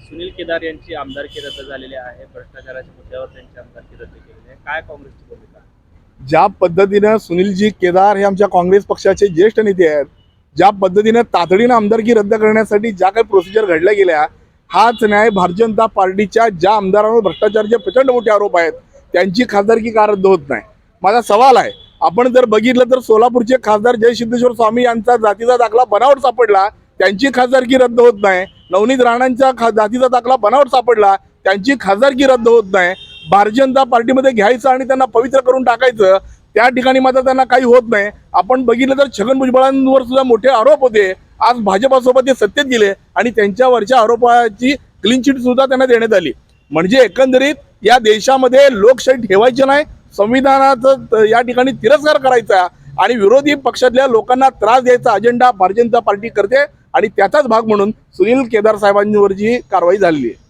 सुनील केदार यांची आमदारकी रद्द झालेली आहे. भ्रष्टाचाराच्या मुद्द्यावर त्यांची आमदारकी रद्द केलेली आहे. काय काँग्रेसची भूमिका? ज्या पद्धतीनं सुनीलजी केदार हे आमच्या काँग्रेस पक्षाचे ज्येष्ठ नेते आहेत ज्या पद्धतीनं तातडीनं आमदारकी रद्द करण्यासाठी ज्या काही प्रोसिजर घडल्या गेल्या हाच न्याय भारतीय जनता पार्टीच्या ज्या आमदारांवर भ्रष्टाचाराचे प्रचंड मोठे आरोप आहेत त्यांची खासदारकी का रद्द होत नाही? माझा सवाल आहे आपण जर बघितलं तर सोलापूरचे खासदार जय सिद्धेश्वर स्वामी यांचा जातीचा दाखला बनावट सापडला त्यांची खासदारकी रद्द होत नाही. नवनीत राणांचा खा जातीचा दाखला बनावट सापडला. त्यांची खासदारकी रद्द होत नाही. भारतीय जनता पार्टीमध्ये घ्यायचं आणि त्यांना पवित्र करून टाकायचं त्या ठिकाणी मात्र त्यांना काही होत नाही. आपण बघितलं तर छगन भुजबळांवर सुद्धा मोठे आरोप होते. आज भाजपासोबत ते सत्तेत गेले आणि त्यांच्यावरच्या आरोपाची क्लीन चिट सुद्धा त्यांना देण्यात आली. म्हणजे एकंदरीत या देशामध्ये लोकशाही ठेवायची नाही संविधानाचं या ठिकाणी तिरस्कार करायचा. आणि विरोधी पक्षातल्या लोकांना त्रास द्यायचा अजेंडा भारतीय जनता पार्टी करते आणि त्याचाच भाग म्हणून सुनील केदार साहेबांवरची कारवाई झालेली आहे.